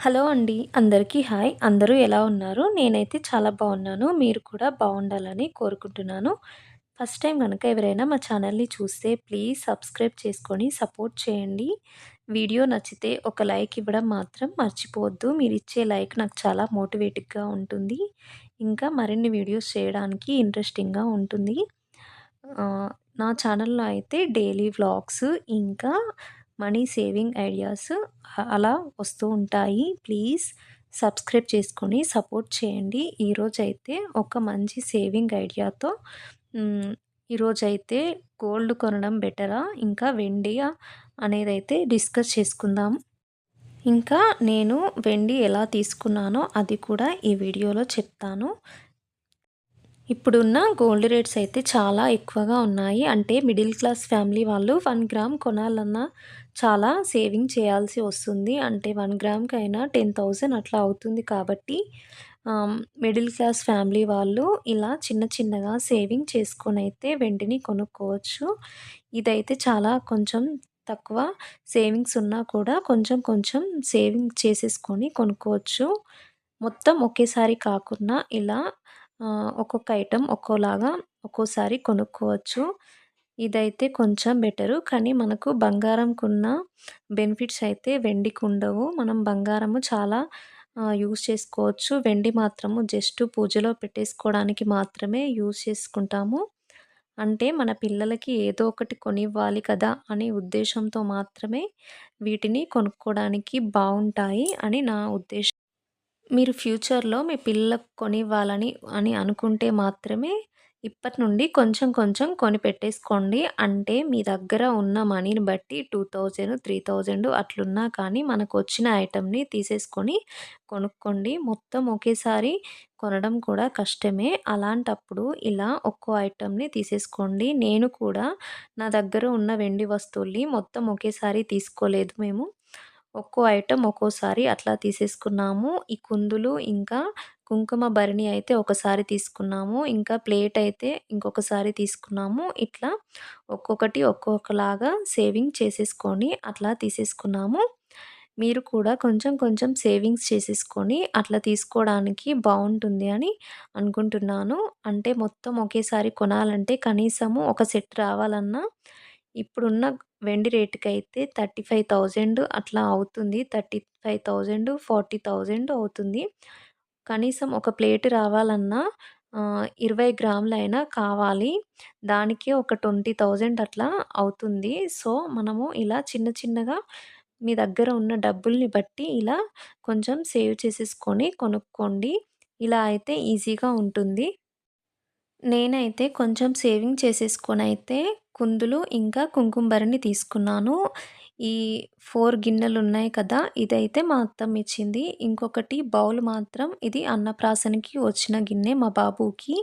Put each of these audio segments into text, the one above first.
Hello అండి. అందరికీ hi. అందరూ ఎలా ఉన్నారు? నేనైతే చాలా బాగున్నాను. మీరు కూడా బాగుండాలని కోరుకుంటున్నాను. ఫస్ట్ టైం కనుక ఎవరైనా మా ఛానల్‌ని చూస్తే ప్లీజ్ సబ్స్క్రైబ్ చేసుకొని సపోర్ట్ చేయండి. వీడియో నచ్చితే ఒక లైక్ ఇవ్వడం మాత్రం మర్చిపోవద్దు. మీరు ఇచ్చే లైక్ నాకు చాలా మోటివేటివ్‌గా ఉంటుంది. ఇంకా మరిన్ని వీడియోస్ చేయడానికి ఇంట్రెస్టింగ్‌గా ఉంటుంది. నా ఛానల్‌లో అయితే డైలీ వ్లాగ్స్ ఇంకా మనీ సేవింగ్ ఐడియాస్ అలా వస్తూ ఉంటాయి. ప్లీజ్ సబ్స్క్రైబ్ చేసుకొని సపోర్ట్ చేయండి. ఈరోజైతే ఒక మంచి సేవింగ్ ఐడియాతో ఈరోజైతే గోల్డ్ కొనడం బెటరా? ఇంకా వెండియా? అనేదైతే డిస్కస్ చేసుకుందాం. ఇంకా నేను వెండి ఎలా తీసుకున్నానో అది కూడా ఈ వీడియోలో చెప్తాను. ఇప్పుడున్న గోల్డ్ రేట్స్ అయితే చాలా ఎక్కువగా ఉన్నాయి. అంటే మిడిల్ క్లాస్ ఫ్యామిలీ వాళ్ళు వన్ గ్రామ్ కొనాలన్నా చాలా సేవింగ్ చేయాల్సి వస్తుంది. అంటే వన్ గ్రామ్కి అయినా టెన్ థౌజండ్ అట్లా అవుతుంది కాబట్టి మిడిల్ క్లాస్ ఫ్యామిలీ వాళ్ళు ఇలా చిన్న చిన్నగా సేవింగ్ చేసుకొని అయితే వెండిని కొనుక్కోవచ్చు. ఇదైతే చాలా కొంచెం తక్కువ సేవింగ్స్ ఉన్నా కూడా కొంచెం కొంచెం సేవింగ్ చేసేసుకొని కొనుక్కోవచ్చు. మొత్తం ఒకేసారి కాకున్నా ఇలా ఒక్కొక్క ఐటెం ఒక్కోలాగా ఒక్కోసారి కొనుక్కోవచ్చు. ఇదైతే కొంచెం బెటరు. కానీ మనకు బంగారంకున్న బెనిఫిట్స్ అయితే వెండికుండవు. మనం బంగారము చాలా యూస్ చేసుకోవచ్చు. వెండి మాత్రము జస్ట్ పూజలో పెట్టేసుకోవడానికి మాత్రమే యూస్ చేసుకుంటాము. అంటే మన పిల్లలకి ఏదో ఒకటి కొనివ్వాలి కదా! అనే ఉద్దేశంతో మాత్రమే వీటిని కొనుక్కోవడానికి బాగుంటాయి అని నా ఉద్దేశం. మీరు ఫ్యూచర్‌లో మీ పిల్లలకు కొనివ్వాలని అని అనుకుంటే మాత్రమే ఇప్పటి నుండి కొంచెం కొంచెం కొనిపెట్టేసుకోండి. అంటే మీ దగ్గర ఉన్న మనీని బట్టి 2000, 3000 అట్లున్నా కానీ మనకు వచ్చిన ఐటెంని తీసేసుకొని కొనుక్కోండి. మొత్తం ఒకేసారి కొనడం కూడా కష్టమే. అలాంటప్పుడు ఇలా ఒక్కో ఐటమ్ని తీసేసుకోండి. నేను కూడా నా దగ్గర ఉన్న వెండి వస్తువుల్ని మొత్తం ఒకేసారి తీసుకోలేదు మేము. ఒక్కో ఐటమ్ ఒక్కోసారి అట్లా తీసేసుకున్నాము. ఈ కుందులు ఇంకా కుంకుమ భరణి అయితే ఒకసారి తీసుకున్నాము. ఇంకా ప్లేట్ అయితే ఇంకొకసారి తీసుకున్నాము. ఇట్లా ఒక్కొక్కటి ఒక్కొక్కలాగా సేవింగ్ చేసేసుకొని అట్లా తీసేసుకున్నాము. మీరు కూడా కొంచెం కొంచెం సేవింగ్స్ చేసేసుకొని అట్లా తీసుకోవడానికి బాగుంటుంది అని అనుకుంటున్నాను. అంటే మొత్తం ఒకేసారి కొనాలంటే కనీసము ఒక సెట్ రావాలన్నా ఇప్పుడున్న వెండి రేటుకైతే 35,000 అట్లా అవుతుంది. 35,000, 40,000 అవుతుంది. కనీసం ఒక ప్లేట్ రావాలన్నా ఇరవై గ్రాములైనా కావాలి. దానికి ఒక 20,000 అట్లా అవుతుంది. సో, మనము ఇలా చిన్న చిన్నగా మీ దగ్గర ఉన్న డబ్బుల్ని బట్టి ఇలా కొంచెం సేవ్ చేసేసుకొని కొనుక్కోండి. ఇలా అయితే ఈజీగా ఉంటుంది. నేనైతే కొంచెం సేవింగ్ చేసేసుకొని అయితే కుందులు ఇంకా కుంకుంబరిని తీసుకున్నాను. ఈ ఫోర్ గిన్నెలు ఉన్నాయి కదా! ఇదైతే మా అత్తమ్మ ఇచ్చింది. ఇంకొకటి బౌల్ మాత్రం ఇది అన్నప్రాసనకి వచ్చిన గిన్నె మా బాబుకి.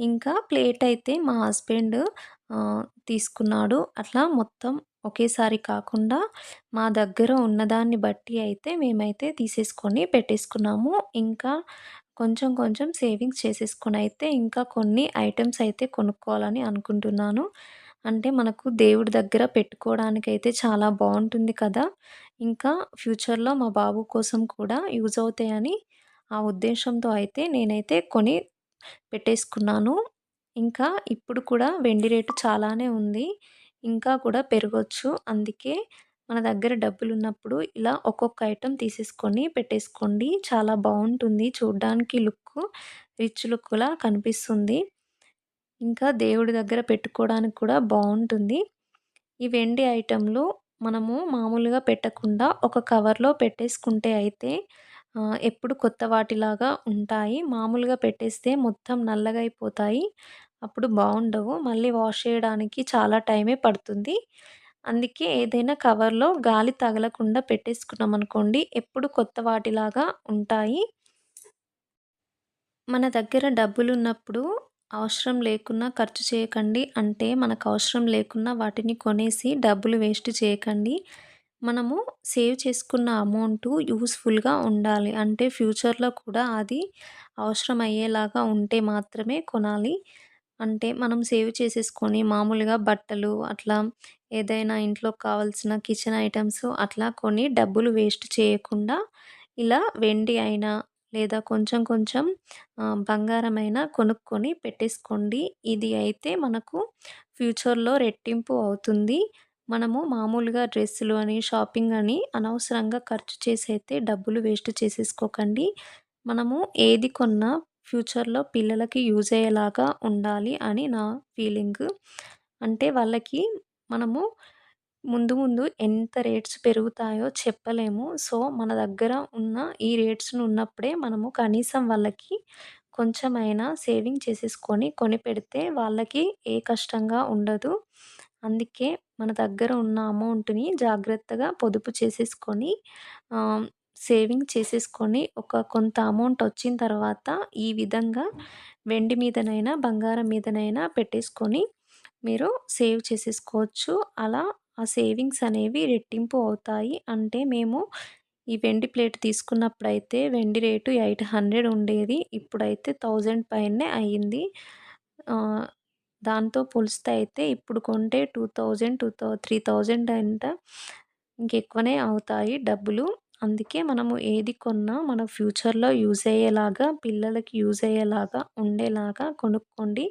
ఇంకా ప్లేట్ అయితే మా హస్బెండ్ తీసుకున్నాడు. అట్లా మొత్తం ఒకేసారి కాకుండా మా దగ్గర ఉన్నదాన్ని బట్టి అయితే మేమైతే తీసేసుకొని పెట్టేసుకున్నాము. ఇంకా కొంచెం కొంచెం సేవింగ్స్ చేసేసుకొని అయితే ఇంకా కొన్ని ఐటమ్స్ అయితే కొనుక్కోవాలని అనుకుంటున్నాను. అంటే మనకు దేవుడి దగ్గర పెట్టుకోవడానికైతే చాలా బాగుంటుంది కదా! ఇంకా ఫ్యూచర్‌లో మా బాబు కోసం కూడా యూజ్ అవుతాయని ఆ ఉద్దేశంతో అయితే నేనైతే కొని పెట్టేసుకున్నాను. ఇంకా ఇప్పుడు కూడా వెండి రేటు చాలానే ఉంది. ఇంకా కూడా పెరగచ్చు అందుకే మన దగ్గర డబ్బులు ఉన్నప్పుడు ఇలా ఒక్కొక్క ఐటెం తీసేసుకొని పెట్టేసుకోండి. చాలా బాగుంటుంది చూడ్డానికి లుక్ రిచ్ లుక్‌లా కనిపిస్తుంది. ఇంకా దేవుడి దగ్గర పెట్టుకోవడానికి కూడా బాగుంటుంది ఈ వెండి ఐటెంలు మనము మామూలుగా పెట్టకుండా ఒక కవర్‌లో పెట్టేసుకుంటే అయితే ఎప్పుడు కొత్త వాటిలాగా ఉంటాయి. మామూలుగా పెట్టేస్తే మొత్తం నల్లగా అయిపోతాయి. అప్పుడు బాగుండవు మళ్ళీ వాష్ చేయడానికి చాలా టైమే పడుతుంది. అందుకే ఏదైనా కవర్‌లో గాలి తగలకుండా పెట్టేసుకున్నాం అనుకోండి ఎప్పుడు కొత్త వాటిలాగా ఉంటాయి. మన దగ్గర డబ్బులు ఉన్నప్పుడు అవసరం లేకున్నా ఖర్చు చేయకండి. అంటే మనకు అవసరం లేకున్నా వాటిని కొనేసి డబ్బులు వేస్ట్ చేయకండి. మనము సేవ్ చేసుకున్న అమౌంట్ యూస్ఫుల్గా ఉండాలి. అంటే ఫ్యూచర్‌లో కూడా అది అవసరం అయ్యేలాగా ఉంటే మాత్రమే కొనాలి. అంటే మనం సేవ్ చేసేసుకొని మామూలుగా బట్టలు అట్లా ఏదైనా ఇంట్లోకి కావాల్సిన కిచెన్ ఐటమ్స్ అట్లా కొని డబ్బులు వేస్ట్ చేయకుండా ఇలా వెండి అయినా లేదా కొంచెం కొంచెం బంగారమైనా కొనుక్కొని పెట్టేసుకోండి. ఇది అయితే మనకు ఫ్యూచర్లో రెట్టింపు అవుతుంది. మనము మామూలుగా డ్రెస్సులు అని షాపింగ్ అని అనవసరంగా ఖర్చు చేసి అయితే డబ్బులు వేస్ట్ చేసేసుకోకండి. మనము ఏది కొన్నా ఫ్యూచర్లో పిల్లలకి యూజ్ అయ్యేలాగా ఉండాలి అని నా ఫీలింగ్. అంటే వాళ్ళకి మనము ముందు ముందు ఎంత రేట్స్ పెరుగుతాయో చెప్పలేము. సో మన దగ్గర ఉన్న ఈ రేట్స్‌ను ఉన్నప్పుడే మనము కనీసం వాళ్ళకి కొంచెమైనా సేవింగ్ చేసేసుకొని కొనిపెడితే వాళ్ళకి ఏ కష్టంగా ఉండదు. అందుకే మన దగ్గర ఉన్న అమౌంట్ని జాగ్రత్తగా పొదుపు చేసేసుకొని సేవింగ్ చేసేసుకొని ఒక కొంత అమౌంట్ వచ్చిన తర్వాత ఈ విధంగా వెండి మీదనైనా బంగారం మీదనైనా పెట్టేసుకొని మీరు సేవ్ చేసేసుకోవచ్చు. అలా ఆ సేవింగ్స్ అనేవి రెట్టింపు అవుతాయి. అంటే మేము ఈ వెండి ప్లేట్ తీసుకున్నప్పుడైతే వెండి రేటు ఎయిట్ హండ్రెడ్ ఉండేది. ఇప్పుడైతే థౌజండ్ పైనే అయ్యింది. దాంతో పోలిస్తే అయితే ఇప్పుడు కొంటే two thousand two thou three thousand అంట. ఇంకెక్కువనే అవుతాయి డబ్బులు. అందుకే మనము ఏది కొన్నా మన ఫ్యూచర్లో యూజ్ అయ్యేలాగా పిల్లలకి యూజ్ అయ్యేలాగా ఉండేలాగా కొనుక్కోండి.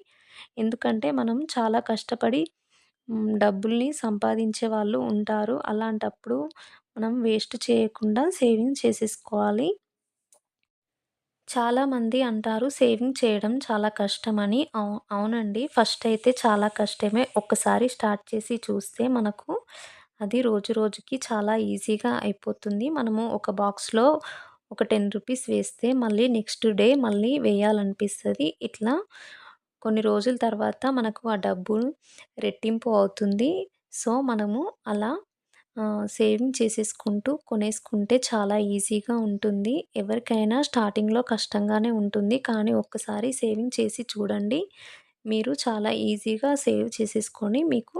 ఎందుకంటే మనం చాలా కష్టపడి డబ్బుల్ని సంపాదించే వాళ్ళు ఉంటారు. అలాంటప్పుడు మనం వేస్ట్ చేయకుండా సేవింగ్ చేసేసుకోవాలి. చాలామంది అంటారు సేవింగ్ చేయడం చాలా కష్టమని. అవు అవునండి. ఫస్ట్ అయితే చాలా కష్టమే. ఒక్కసారి స్టార్ట్ చేసి చూస్తే మనకు అది రోజు రోజుకి చాలా ఈజీగా అయిపోతుంది. మనము ఒక బాక్స్లో ఒక టెన్ రూపీస్ వేస్తే మళ్ళీ నెక్స్ట్ డే మళ్ళీ వేయాలనిపిస్తుంది. ఇట్లా కొన్ని రోజుల తర్వాత మనకు ఆ డబ్బు రెట్టింపు అవుతుంది. సో మనము అలా సేవింగ్ చేసేసుకుంటూ కొనేసుకుంటే చాలా ఈజీగా ఉంటుంది. ఎవరికైనా స్టార్టింగ్లో కష్టంగానే ఉంటుంది. కానీ ఒక్కసారి సేవింగ్ చేసి చూడండి. మీరు చాలా ఈజీగా సేవ్ చేసేసుకొని మీకు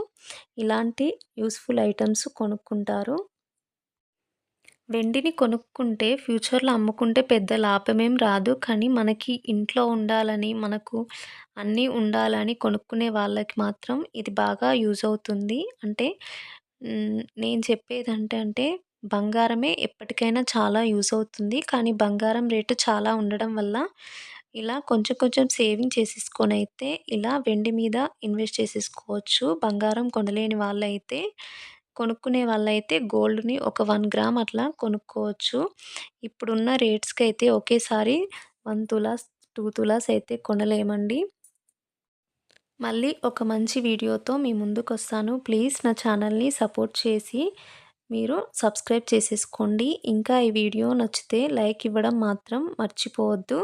ఇలాంటి యూస్ఫుల్ ఐటమ్స్ కొనుక్కుంటారు. వెండిని కొనుక్కుంటే ఫ్యూచర్లో అమ్ముకుంటే పెద్ద లాభమేం రాదు. కానీ మనకి ఇంట్లో ఉండాలని మనకు అన్నీ ఉండాలని కొనుక్కునే వాళ్ళకి మాత్రం ఇది బాగా యూజ్ అవుతుంది. అంటే నేను చెప్పేది అంటే బంగారమే ఎప్పటికైనా చాలా యూజ్ అవుతుంది. కానీ బంగారం రేటు చాలా ఉండడం వల్ల ఇలా కొంచెం కొంచెం సేవింగ్ చేసేసుకొని అయితే ఇలా వెండి మీద ఇన్వెస్ట్ చేసేసుకోవచ్చు. బంగారం కొనలేని వాళ్ళైతే కొనుక్కునే వాళ్ళైతే గోల్డ్ని ఒక వన్ గ్రామ్ అట్లా కొనుక్కోవచ్చు. ఇప్పుడున్న రేట్స్కి అయితే ఒకేసారి వన్ తులాస్ టూ తులాస్ అయితే కొనలేమండి. మళ్ళీ ఒక మంచి వీడియోతో మీ ముందుకు వస్తాను ప్లీజ్ నా ఛానల్ని సపోర్ట్ చేసి మీరు సబ్స్క్రైబ్ చేసేసుకోండి. ఇంకా ఈ వీడియో నచ్చితే లైక్ ఇవ్వడం మాత్రం మర్చిపోవద్దు.